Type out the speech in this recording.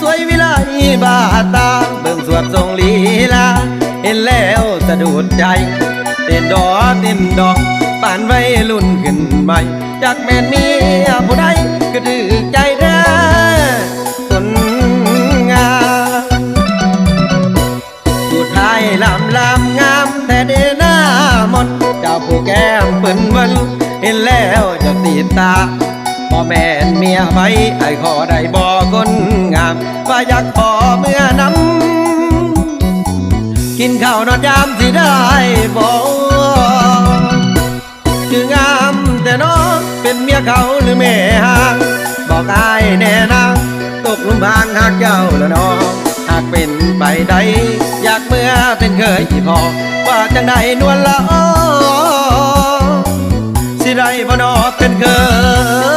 สวยวิไลบาตา เบิ่งสวดทรงลีลา เห็นแล้วสะดุดใจ เต้นดอเต้นดอกปานไว้รุ่นขึ้นใหม่จากแม่นเมียผู้ใดก็ดื้อใจแท้คนงามผู้ายลำลำงามแต่เดหน้ามนเจ้าผู้แก้มเปิ้นวินเห็นแล้วจะติดตาพ่อแม่นเมียไปไอ้ขอได้บอกคน ว่าอยากขอเมื่อนำกินข้าวนอนยามสิได้บอกคืองามแต่น้องเป็นเมียเขาหรือแม่หางบอกอายแน่นางตกลุมพางหักเจ้าแล้วน้องหากเป็นไปได้อยากเมื่อเป็นเคยพอว่าจังใดนวลละออสิได้บ่นอเป็นเคย